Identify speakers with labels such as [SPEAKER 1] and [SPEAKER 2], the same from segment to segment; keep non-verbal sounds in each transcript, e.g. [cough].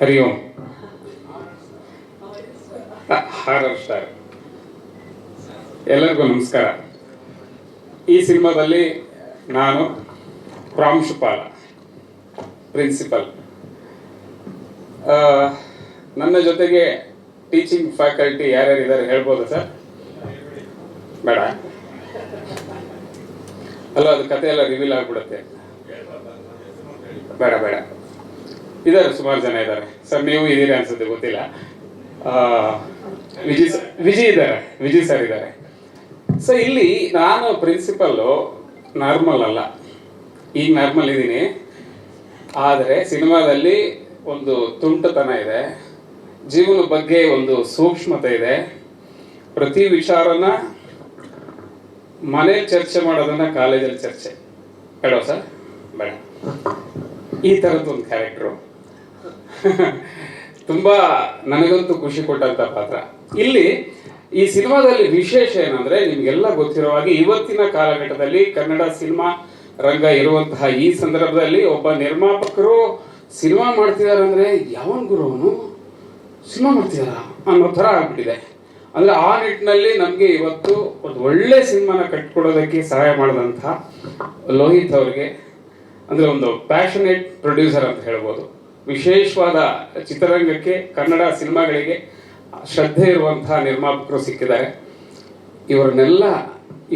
[SPEAKER 1] ಹರಿ ಓಂ horror star ಎಲ್ಲರಿಗೂ ನಮಸ್ಕಾರ. ಈ ಸಿನಿಮಾದಲ್ಲಿ ನಾನು ಪ್ರಾಂಶುಪಾಲ, ಪ್ರಿನ್ಸಿಪಲ್. ನನ್ನ ಜೊತೆಗೆ ಟೀಚಿಂಗ್ ಫ್ಯಾಕಲ್ಟಿ ಯಾರ್ಯಾರು ಇದ್ದಾರೆ ಹೇಳ್ಬೋದಾ ಸರ್? ಬೇಡ. ಅಲ್ಲ, ಅದು ಕತೆ ಎಲ್ಲ ರಿವೀಲ್ ಆಗಿಬಿಡುತ್ತೆ. ಬೇಡ ಬೇಡ. ಇದ್ದಾರೆ, ಸುಮಾರು ಜನ ಇದ್ದಾರೆ. ಸರ್, ನೀವು ಇದ್ದೀರಿ ಅನ್ಸುತ್ತೆ, ಗೊತ್ತಿಲ್ಲ. ವಿಜಿ ವಿಜಯ್ ಇದ್ದಾರೆ ವಿಜಯ್ ಸರ್ ಇದ್ದಾರೆ. ಸೊ ಇಲ್ಲಿ ನಾನು ಪ್ರಿನ್ಸಿಪಲ್ಲು ನಾರ್ಮಲ್ ಅಲ್ಲ. ಈಗ ನಾರ್ಮಲ್ ಇದ್ದೀನಿ. ಆದರೆ ಸಿನಿಮಾದಲ್ಲಿ ಒಂದು ತುಂಟತನ ಇದೆ. ಜೀವನ ಬಗ್ಗೆ ಒಂದು ಸೂಕ್ಷ್ಮತೆ ಇದೆ. ಪ್ರತಿ ವಿಚಾರನ ಮನೆ ಚರ್ಚೆ ಮಾಡೋದನ್ನ ಕಾಲೇಜಲ್ಲಿ ಚರ್ಚೆ. ಬೇಡ ಸರ್? ಬೇಡ. ಈ ಥರದ್ದು ಒಂದು ಕ್ಯಾರೆಕ್ಟ್ರು [laughs] ತುಂಬಾ ನನಗಂತೂ ಖುಷಿ ಕೊಟ್ಟಂತ ಪಾತ್ರ. ಇಲ್ಲಿ ಈ ಸಿನಿಮಾದಲ್ಲಿ ವಿಶೇಷ ಏನಂದ್ರೆ ನಿಮ್ಗೆಲ್ಲ ಗೊತ್ತಿರೋ ಹಾಗೆ ಇವತ್ತಿನ ಕಾಲಘಟ್ಟದಲ್ಲಿ ಕನ್ನಡ ಸಿನಿಮಾ ರಂಗ ಇರುವಂತಹ ಈ ಸಂದರ್ಭದಲ್ಲಿ ಒಬ್ಬ ನಿರ್ಮಾಪಕರು ಸಿನಿಮಾ ಮಾಡ್ತಿದ್ದಾರೆ ಅಂದ್ರೆ ಯಾವನ್ ಗುರು ಅವನು? ಸಿನಿಮಾ ಮಾಡ್ತಿದಾರ ಅನ್ನೋ ಥರ ಆಗ್ಬಿಟ್ಟಿದೆ. ಅಂದ್ರೆ ಆ ನಿಟ್ಟಿನಲ್ಲಿ ನಮಗೆ ಇವತ್ತು ಒಂದು ಒಳ್ಳೆ ಸಿನಿಮಾನ ಕಟ್ಕೊಡೋದಕ್ಕೆ ಸಹಾಯ ಮಾಡಿದಂತಹ ಲೋಹಿತ್ ಅವ್ರಿಗೆ, ಅಂದ್ರೆ ಒಂದು ಪ್ಯಾಷನೇಟ್ ಪ್ರೊಡ್ಯೂಸರ್ ಅಂತ ಹೇಳ್ಬೋದು. ವಿಶೇಷವಾದ ಚಿತ್ರರಂಗಕ್ಕೆ ಕನ್ನಡ ಸಿನಿಮಾಗಳಿಗೆ ಶ್ರದ್ಧೆ ಇರುವಂತಹ ನಿರ್ಮಾಪಕರು ಸಿಕ್ಕಿದ್ದಾರೆ. ಇವರನ್ನೆಲ್ಲ,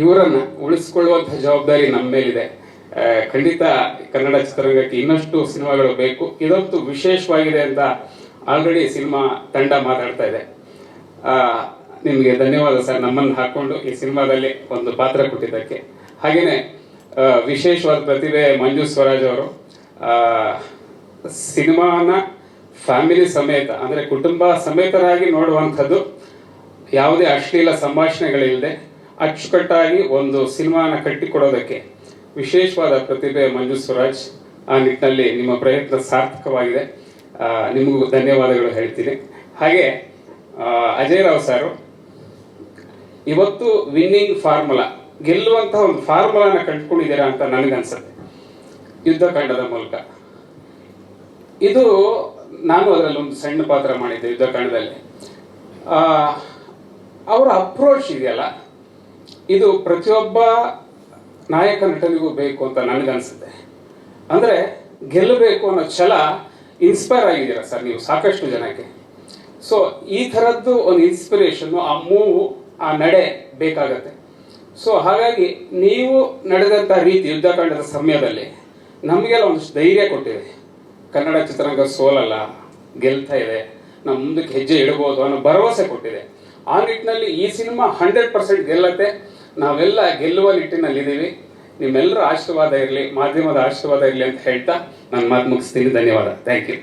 [SPEAKER 1] ಇವರನ್ನು ಉಳಿಸ್ಕೊಳ್ಳುವಂಥ ಜವಾಬ್ದಾರಿ ನಮ್ಮ ಮೇಲಿದೆ. ಖಂಡಿತ ಕನ್ನಡ ಚಿತ್ರರಂಗಕ್ಕೆ ಇನ್ನಷ್ಟು ಸಿನಿಮಾಗಳು ಬೇಕು. ಇದಂತೂ ವಿಶೇಷವಾಗಿದೆ ಅಂತ ಆಲ್ರೆಡಿ ಸಿನಿಮಾ ತಂಡ ಮಾತಾಡ್ತಾ ಇದೆ. ನಿಮಗೆ ಧನ್ಯವಾದ ಸರ್. ನಮ್ಮನ್ನು ಹಾಕ್ಕೊಂಡು ಈ ಸಿನಿಮಾದಲ್ಲಿ ಒಂದು ಪಾತ್ರ ಕೊಟ್ಟಿದ್ದಕ್ಕೆ. ಹಾಗೆಯೇ ವಿಶೇಷವಾದ ಪ್ರತಿಭೆ ಮಂಜು ಸ್ವರಾಜ್ ಅವರು ಸಿನಿಮಾನ ಫ್ಯಾಮಿಲಿ ಸಮೇತ, ಅಂದರೆ ಕುಟುಂಬ ಸಮೇತರಾಗಿ ನೋಡುವಂಥದ್ದು ಯಾವುದೇ ಅಶ್ಲೀಲ ಸಂಭಾಷಣೆಗಳಿಲ್ಲದೆ ಅಚ್ಚುಕಟ್ಟಾಗಿ ಒಂದು ಸಿನಿಮಾನ ಕಟ್ಟಿಕೊಡೋದಕ್ಕೆ ವಿಶೇಷವಾದ ಪ್ರತಿಭೆ ಮಂಜು ಸ್ವರಾಜ್ ಆ ನಿಟ್ಟಿನಲ್ಲಿ ನಿಮ್ಮ ಪ್ರಯತ್ನ ಸಾರ್ಥಕವಾಗಿದೆ. ನಿಮಗೂ ಧನ್ಯವಾದಗಳು ಹೇಳ್ತೀನಿ. ಹಾಗೆ ಅಜಯ್ ರಾವ್ ಸಾರು, ಇವತ್ತು ವಿನ್ನಿಂಗ್ ಫಾರ್ಮುಲಾ, ಗೆಲ್ಲುವಂತಹ ಒಂದು ಫಾರ್ಮುಲಾನ ಕಂಡುಕೊಂಡಿದ್ದೀರಾ ಅಂತ ನನಗನ್ಸುತ್ತೆ. ಯುದ್ಧಕಾಂಡದ ಮೂಲಕ. ಇದು ನಾನು ಅದರಲ್ಲಿ ಒಂದು ಸಣ್ಣ ಪಾತ್ರ ಮಾಡಿದ್ದೆ ಯುದ್ಧಕಾಂಡದಲ್ಲಿ ಅವರ ಅಪ್ರೋಚ್ ಇದೆಯಲ್ಲ, ಇದು ಪ್ರತಿಯೊಬ್ಬ ನಾಯಕ ನಟನಿಗೂ ಬೇಕು ಅಂತ ನನಗನ್ಸುತ್ತೆ. ಅಂದರೆ ಗೆಲ್ಲಬೇಕು ಅನ್ನೋ ಛಲ ಇನ್ಸ್ಪೈರ್ ಆಗಿದ್ದೀರ ಸರ್ ನೀವು, ಸಾಕಷ್ಟು ಜನಕ್ಕೆ? ಸೊ ಈ ಥರದ್ದು ಒಂದು ಇನ್ಸ್ಪಿರೇಷನ್ನು ಆ ಮೂವು, ಆ ನಡೆ ಬೇಕಾಗತ್ತೆ. ಸೊ ಹಾಗಾಗಿ ನೀವು ನಡೆದಂಥ ರೀತಿ ಯುದ್ಧಕಾಂಡದ ಸಮಯದಲ್ಲಿ ನಮಗೆಲ್ಲ ಒಂದಷ್ಟು ಧೈರ್ಯ ಕೊಟ್ಟಿದೆ ಕನ್ನಡ ಚಿತ್ರರಂಗ ಸೋಲಲ್ಲ, ಗೆಲ್ತಾ ಇದೆ, ನಾವು ಮುಂದಕ್ಕೆ ಹೆಜ್ಜೆ ಇಡಬಹುದು ಅನ್ನೋ ಭರವಸೆ ಕೊಟ್ಟಿದೆ. ಆ ನಿಟ್ಟಿನಲ್ಲಿ ಈ ಸಿನಿಮಾ ಹಂಡ್ರೆಡ್ ಪರ್ಸೆಂಟ್ ಗೆಲ್ಲತ್ತೆ. ನಾವೆಲ್ಲ ಗೆಲ್ಲುವ ನಿಟ್ಟಿನಲ್ಲಿದ್ದೀವಿ. ನಿಮ್ಮೆಲ್ಲರ ಆಶೀರ್ವಾದ ಇರಲಿ, ಮಾಧ್ಯಮದ ಆಶೀರ್ವಾದ ಇರಲಿ ಅಂತ ಹೇಳ್ತಾ ನಾನು ಮಾತು ಮುಗಿಸ್ತೀನಿ. ಧನ್ಯವಾದ. Thank you